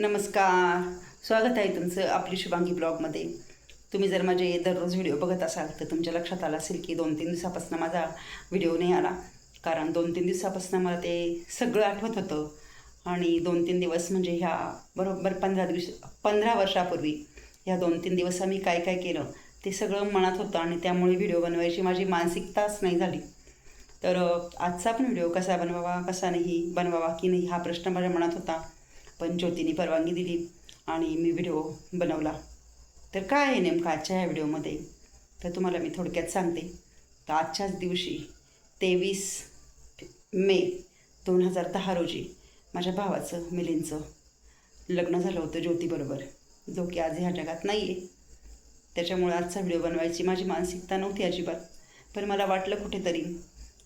नमस्कार. स्वागत आहे तुमचं आपली शुभांगी ब्लॉगमध्ये. तुम्ही जर माझे दररोज व्हिडिओ बघत असाल तर तुमच्या लक्षात आलं असेल की दोन तीन दिवसापासून माझा व्हिडिओ नाही आला. कारण दोन तीन दिवसापासून मला ते सगळं आठवत होतं. आणि दोन तीन दिवस म्हणजे ह्या बरोबर पंधरा दिवस पंधरा वर्षापूर्वी ह्या दोन तीन दिवस आम्ही काय काय केलं ते सगळं मनात होतं आणि त्यामुळे व्हिडिओ बनवायची माझी मानसिकताच नाही झाली. तर आजचा पण व्हिडिओ कसा बनवावा कसा नाही बनवावा की नाही हा प्रश्न माझ्या मनात होता. पण ज्योतीने परवानगी दिली आणि मी व्हिडिओ बनवला. तर काय आहे नेमकं आजच्या ह्या व्हिडिओमध्ये? तर तुम्हाला मी थोडक्यात सांगते. तर आजच्याच दिवशी तेवीस मे दोन हजार दहा रोजी माझ्या भावाचं मिलींचं लग्न झालं होतं ज्योतीबरोबर जो की आज ह्या जगात नाही आहे त्याच्यामुळे आजचा व्हिडिओ बनवायची माझी मानसिकता नव्हती अजिबात. पण मला वाटलं कुठेतरी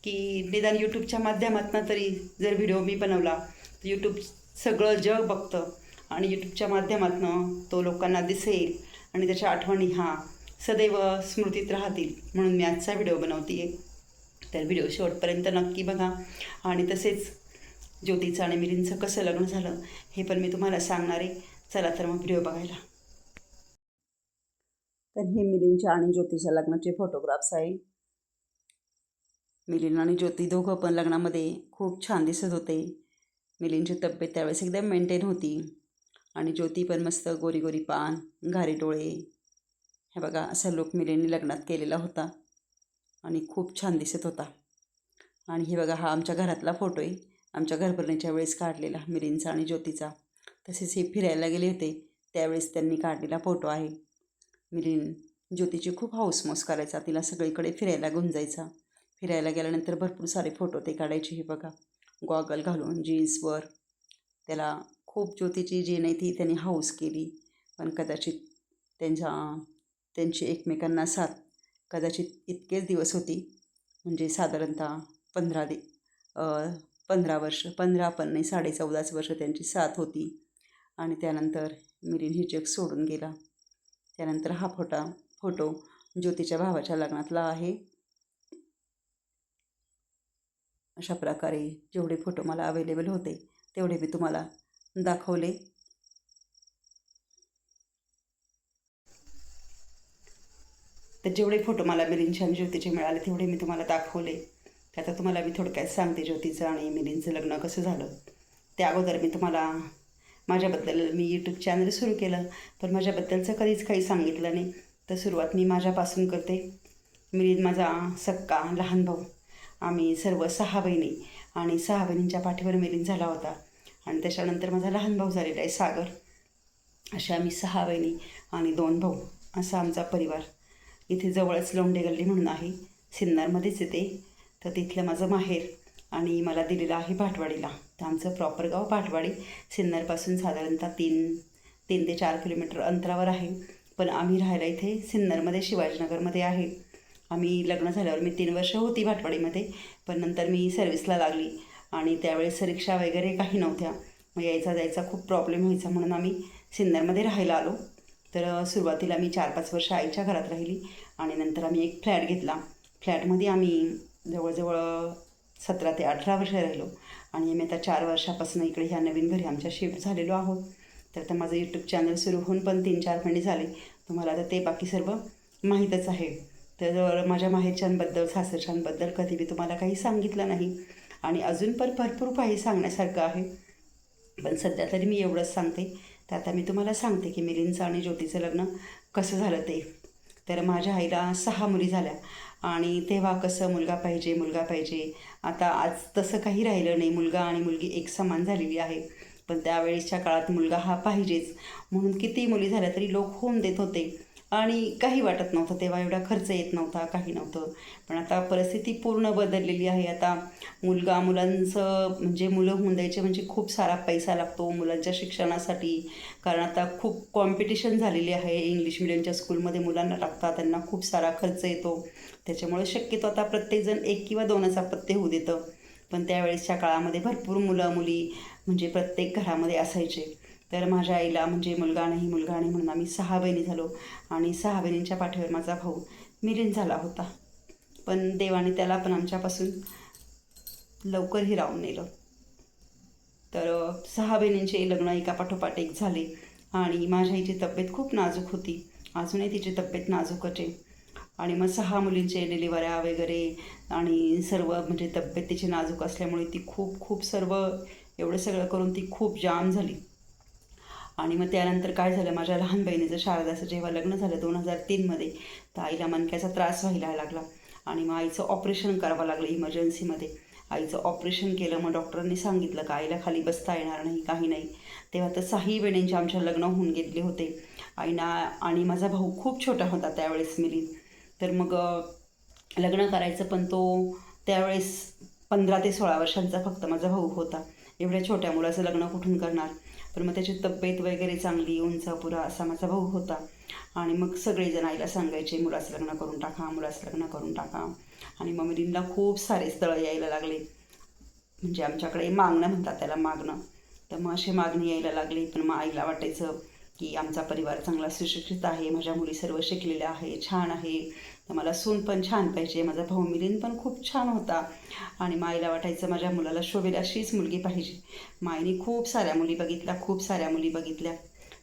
की निदान यूट्यूबच्या माध्यमातून तरी जर व्हिडिओ मी बनवला यूट्यूब सगळं जग बघतं आणि यूट्यूबच्या माध्यमातून तो लोकांना दिसेल आणि त्याच्या आठवणी हा सदैव स्मृतीत राहतील म्हणून मी आजचा व्हिडिओ बनवते आहे तर व्हिडिओ शेवटपर्यंत नक्की बघा. आणि तसेच ज्योतीचं आणि मिलिंदचं कसं लग्न झालं हे पण मी तुम्हाला सांगणार आहे. चला तर मग व्हिडिओ बघायला. तर हे मिलिंदच्या आणि ज्योतीच्या लग्नाचे फोटोग्राफ्स आहे. मिलिंद आणि ज्योती दोघं पण लग्नामध्ये खूप छान दिसत होते. मिलिंदची तब्येत त्यावेळेस एकदम मेंटेन होती. आणि ज्योती पण मस्त गोरी गोरी पान घारी डोळे. हे बघा असा लुक मिलिंदने लग्नात केलेला होता. आणि खूप छान दिसत होता. आणि हे बघा हा आमच्या घरातला फोटो आहे. आमच्या घरभरणीच्या वेळेस काढलेला मिलिंदचा आणि ज्योतीचा. तसेच हे फिरायला गेले होते. त्यावेळेस त्यांनी काढलेला फोटो आहे. मिलिंद ज्योतीची खूप हाऊसमौस करायचा. तिला सगळीकडे फिरायला घेऊन जायचा. फिरायला गेल्यानंतर भरपूर सारे फोटो ते काढायचे हे बघा. गॉगल घालून जीन्सवर. त्याला खूप ज्योतीची जी नाही ती त्यांनी हाऊस केली. पण कदाचित त्यांच्या त्यांची एकमेकांना साथ कदाचित इतकेच दिवस होती. म्हणजे साधारणतः पंधरा दि पंधरा वर्ष पंधरा पण नाही साडे चौदाच वर्ष त्यांची साथ होती. आणि त्यानंतर मिलिन ही जग सोडून गेला. त्यानंतर हा फोटा फोटो ज्योतीच्या भावाच्या लग्नातला आहे. अशा प्रकारे जेवढे फोटो मला अवेलेबल होते तेवढे मी तुम्हाला दाखवले. तर जेवढे फोटो मला मिलिंदच्या आणि ज्योतीचे मिळाले तेवढे मी तुम्हाला दाखवले. तर आता तुम्हाला मी थोडक्यात सांगते ज्योतीचं आणि मिलिंदचं लग्न कसं झालं. त्या अगोदर मी तुम्हाला माझ्याबद्दल मी यूट्यूब चॅनल सुरू केलं पण माझ्याबद्दलचं कधीच काही सांगितलं नाही. तर सुरुवात मी माझ्यापासून करते. मिलिंद माझा सक्का लहान भाऊ आम्ही सर्व सहा बहिणी आणि सहा बहिणींच्या पाठीवर मिलीन झाला होता. आणि त्याच्यानंतर माझा लहान भाऊ झालेला आहे सागर. अशा आम्ही सहा बहिणी आणि दोन भाऊ असा आमचा परिवार. इथे जवळच लोंढे गल्ली म्हणून आहे. सिन्नरमध्येच येते तर तिथलं माझं माहेर आणि मला दिलेलं आहे भाटवाडीला तर आमचं प्रॉपर गाव भाटवाडी सिन्नरपासून साधारणतः तीन तीन ते चार किलोमीटर अंतरावर आहे. पण आम्ही राहायला इथे सिन्नरमध्ये शिवाजीनगरमध्ये आहे. आम्ही लग्न झाल्यावर मी तीन वर्ष होती भाटवाडीमध्ये पण नंतर मी सर्व्हिसला लागली. आणि त्यावेळेस रिक्षा वगैरे काही नव्हत्या. मग यायचा जायचा खूप प्रॉब्लेम व्हायचा म्हणून आम्ही सिन्नरमध्ये राहायला आलो. तर सुरुवातीला मी चार पाच वर्ष आईच्या घरात राहिली आणि नंतर आम्ही एक फ्लॅट घेतला. फ्लॅटमध्ये आम्ही जवळजवळ सतरा ते अठरा वर्ष राहिलो. आणि आम्ही आता चार वर्षापासून इकडे ह्या नवीन घरी आमच्या शिफ्ट झालेलो आहोत. तर आता माझं यूट्यूब चॅनल सुरू होऊन पण तीन चार महिने झाले. तुम्हाला आता ते बाकी सर्व माहीतच आहे. तर माझ्या माहेरच्यांबद्दल सासरच्यांबद्दल कधी मी तुम्हाला काही सांगितलं नाही. आणि अजून पण भरपूर काही सांगण्यासारखं आहे. पण सध्या तरी मी एवढंच सांगते. तर आता मी तुम्हाला सांगते की मिलिंदचं आणि ज्योतीचं लग्न कसं झालं ते. तर माझ्या आईला सहा मुली झाल्या. आणि तेव्हा कसं मुलगा पाहिजे मुलगा पाहिजे. आता आज तसं काही राहिलं नाही. मुलगा आणि मुलगी एक समान झालेली आहे. पण त्यावेळेसच्या काळात मुलगा हा पाहिजेच. म्हणून किती मुली झाल्या तरी लोक होऊन देत होते. आणि काही वाटत नव्हतं तेव्हा एवढा खर्च येत नव्हता काही नव्हतं. पण आता परिस्थिती पूर्ण बदललेली आहे. आता मुलगा मुलांचं म्हणजे मुलं होऊन द्यायचे म्हणजे खूप सारा पैसा लागतो मुलांच्या शिक्षणासाठी. कारण आता खूप कॉम्पिटिशन झालेली आहे. इंग्लिश मिडियमच्या स्कूलमध्ये मुलांना टाकतात त्यांना खूप सारा खर्च येतो. त्याच्यामुळे शक्यतो आता प्रत्येकजण एक किंवा दोनच अपत्य होऊ देतं. पण त्यावेळेसच्या काळामध्ये भरपूर मुलं मुली म्हणजे प्रत्येक घरामध्ये असायचे. तर माझ्या आईला म्हणजे मुलगा नाही मुलगा नाही म्हणून आम्ही सहा बहिणी झालो आणि सहा बहिणींच्या पाठीवर माझा भाऊ मिलीन झाला होता. पण देवाने त्याला पण आमच्यापासून लवकर हिरावून नेलं. तर सहा बहिणींचे लग्न एका पाठोपाठ एक झाले आणि माझ्या आईची तब्येत खूप नाजूक होती. अजूनही तिची तब्येत नाजूकच आहे. आणि मग सहा मुलींचे डिलिव्हऱ्या वगैरे आणि सर्व म्हणजे तब्येत तिची नाजूक असल्यामुळे ती खूप खूप सर्व एवढं सगळं करून ती खूप जाम झाली. आणि मग त्यानंतर काय झालं माझ्या लहान बहिणीचं शारदाचं जेव्हा लग्न झालं दोन हजार तीनमध्ये तर आईला मणक्याचा त्रास व्हायला लागला आणि मग आईचं ऑपरेशन करावं लागलं इमर्जन्सीमध्ये आईचं ऑपरेशन केलं मग डॉक्टरांनी सांगितलं का आईला खाली बसता येणार नाही काही नाही. तेव्हा तर साही बहिणींचे आमच्या लग्न होऊन घेतले होते. आईना आणि माझा भाऊ खूप छोटा होता त्यावेळेस मिलीन तर मग लग्न करायचं पण तो त्यावेळेस पंधरा ते सोळा वर्षांचा फक्त माझा भाऊ होता. एवढ्या छोट्या मुलाचं लग्न कुठून करणार? पण मग त्याची तब्येत वगैरे चांगली उंचापुरा असा माझा भाऊ होता. आणि मग सगळेजण आईला सांगायचे मुलाचं लग्न करून टाका मुलाचं लग्न करून टाका. आणि मग मुलींना खूप सारे स्थळं यायला लागले. म्हणजे आमच्याकडे मागणं म्हणतात त्याला मागणं. तर मग असे मागणी यायला लागली पण मग आईला वाटायचं की आमचा परिवार चांगला सुशिक्षित आहे माझ्या मुली सर्व शिकलेल्या आहे छान आहे. मला सून पण छान पाहिजे माझा भाऊ मिलिंद पण खूप छान होता. आणि माईला वाटायचं माझ्या मुलाला शोभेल अशीच मुलगी पाहिजे. माईने खूप साऱ्या मुली बघितल्या खूप साऱ्या मुली बघितल्या.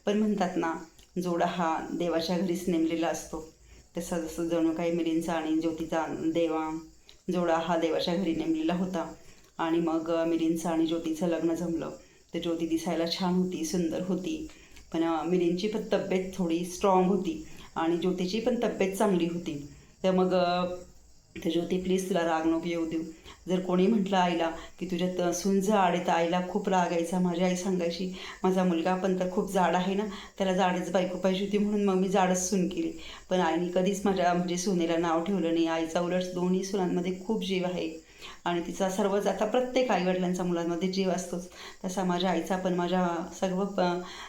पण म्हणतात ना जोडा हा देवाच्या घरीच नेमलेला असतो. तसं जसं जणू काही मिलिंदचा आणि ज्योतीचा देवा जोडा हा देवाच्या घरी नेमलेला होता. आणि मग मिलिंदचं आणि ज्योतीचं लग्न जमलं. तर ज्योती दिसायला छान होती सुंदर होती. पण अ, मिलिंदची पण तब्येत थोडी स्ट्रॉंग होती आणि ज्योतीची पण तब्येत चांगली होती. तर मग तर ज्योती प्लीज तुला राग नको येऊ देऊ. जर कोणी म्हटलं आईला की तुझ्यात सून जाड आहे तर आईला खूप राग यायचा माझी आई सांगायची माझा मुलगा पण तर खूप जाड आहे ना त्याला जाडच बायको पाहिजे होती म्हणून मग मी जाडच सून केली. पण आईने कधीच माझ्या म्हणजे सुनेला नाव ठेवलं नाही. आईचा उलट दोन्ही सुनांमध्ये खूप जीव आहे. आणि तिचा सर्वच आता प्रत्येक आईवडिलांचा मुलांमध्ये जीव असतोच. तसा माझ्या आईचा पण माझ्या सर्व प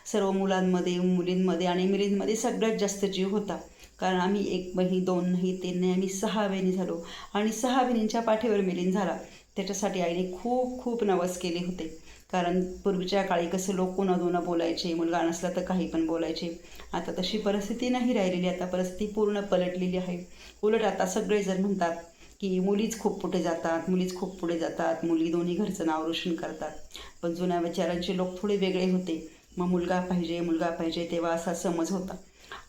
सर्व मुलांमध्ये मुलींमध्ये आणि मुलींमध्ये सगळ्यात जास्त जीव होता. कारण आम्ही एक बहीण दोन नाही तीन नाही आम्ही सहा बहिणी झालो. आणि सहा बहिणींच्या पाठीवर मिलिंद झाला. त्याच्यासाठी आईने खूप खूप नवस केले होते. कारण पूर्वीच्या काळी कसं लोक कोणादोना बोलायचे मुलगा नसला तर काही पण बोलायचे. आता तशी परिस्थिती नाही राहिलेली. आता परिस्थिती पूर्ण पलटलेली आहे. उलट आता सगळे जर म्हणतात की मुलीच खूप पुढे जातात मुलीच खूप पुढे जातात मुली दोन्ही घरचं नाव रोशन करतात. पण जुन्या विचारांचे लोक थोडे वेगळे होते. मग मुलगा पाहिजे मुलगा पाहिजे तेव्हा असा समज होता.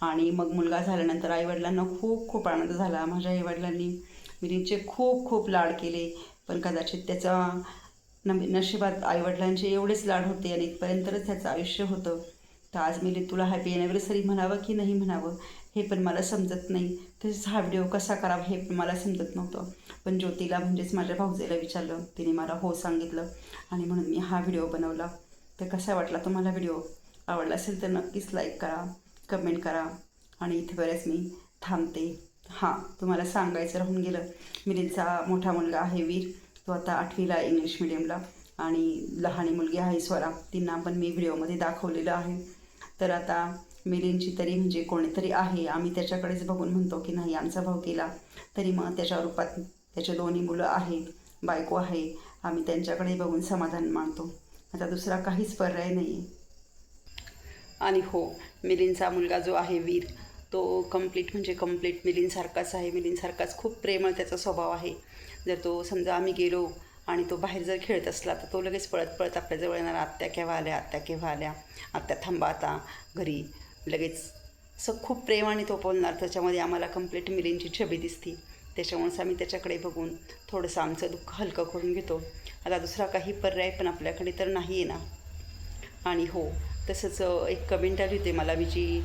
आणि मग मुलगा झाल्यानंतर आईवडिलांना खूप खूप आनंद झाला. माझ्या आईवडिलांनी मिरीचे खूप खूप लाड केले. पण कदाचित त्याचा न नशिबात आईवडिलांचे एवढेच लाड होते आणि इथपर्यंतच त्याचं आयुष्य होतं. तर आज मी तुला हॅपी ॲनिव्हर्सरी म्हणावं की नाही म्हणावं? हे पण मला समजत नाही. तसेच हा व्हिडिओ कसा करावा हे पण मला समजत नव्हतं. पण ज्योतीला म्हणजेच माझ्या भाऊजेला विचारलं. तिने मला हो सांगितलं आणि म्हणून मी हा व्हिडिओ बनवला. तर कसा वाटला तुम्हाला व्हिडिओ आवडला असेल तर नक्कीच लाईक करा कमेंट करा आणि इथे बरेच मी थांबते. हां तुम्हाला सांगायचं राहून गेलं. मिलिंदचा मोठा मुलगा आहे वीर. तो आता आठवीला आहे इंग्लिश मिडियमला आणि लहानी मुलगी आहे स्वरा. तिला पण मी व्हिडिओमध्ये दाखवलेलं आहे. तर आता मिलींची तरी म्हणजे कोणीतरी आहे आम्ही त्याच्याकडेच बघून म्हणतो की नाही आमचा भाऊ केला तरी मग त्याच्या रूपात त्याचे दोन्ही मुलं आहे बायको आहे आम्ही त्यांच्याकडे बघून समाधान मानतो. आता दुसरा काहीच पर्याय नाही आहे आणि हो मिलिंदचा मुलगा जो आहे वीर तो कंप्लीट म्हणजे कंप्लीट मिलिंदसारखाच आहे. मिलिंदसारखाच खूप प्रेमळ त्याचा स्वभाव आहे. जर तो समजा आम्ही गेलो आणि तो बाहेर जर खेळत असला तर तो लगेच पळत पळत आपल्याजवळ येणार आत्या केव्हा आल्या? आत्या केव्हा आल्या? आत्या थांबा आता घरी लगेच असं खूप प्रेमाने तो बोलणार त्याच्यामध्ये आम्हाला कंप्लीट मिलींची छबी दिसती. त्याच्यामुळेच आम्ही त्याच्याकडे बघून थोडंसं आमचं दुःख हलकं करून घेतो. आता दुसरा काही पर्याय पण आपल्याकडे तर नाही आहे ना. आणि हो तसंच एक कमेंट आली होती मला मी जी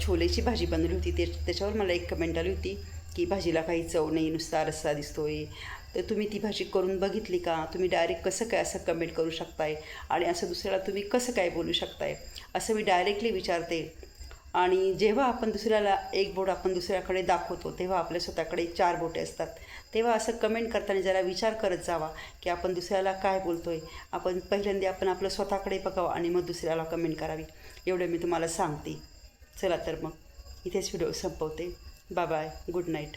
छोलेची भाजी बनवली होती. ते त्याच्यावर मला एक कमेंट आली होती की भाजीला काही चव नाही नुसता रस्सा दिसतोय. तर तुम्ही ती भाषी करून बघितली का? तुम्ही डायरेक्ट कसं काय असं कमेंट करू शकताय? आणि असं दुसऱ्याला तुम्ही कसं काय बोलू शकताय? असं मी डायरेक्टली विचारते. आणि जेव्हा आपण दुसऱ्याला एक बोट आपण दुसऱ्याकडे दाखवतो तेव्हा आपल्या स्वतःकडे चार बोटे असतात. तेव्हा असं कमेंट करताना जरा विचार करत जावा की आपण दुसऱ्याला काय बोलतोय? आपण पहिल्यांदा आपण आपलं स्वतःकडे बघावं आणि मग दुसऱ्याला कमेंट करावी. एवढं मी तुम्हाला सांगते. चला तर मग इथेच व्हिडिओ संपवते. Bye bye good night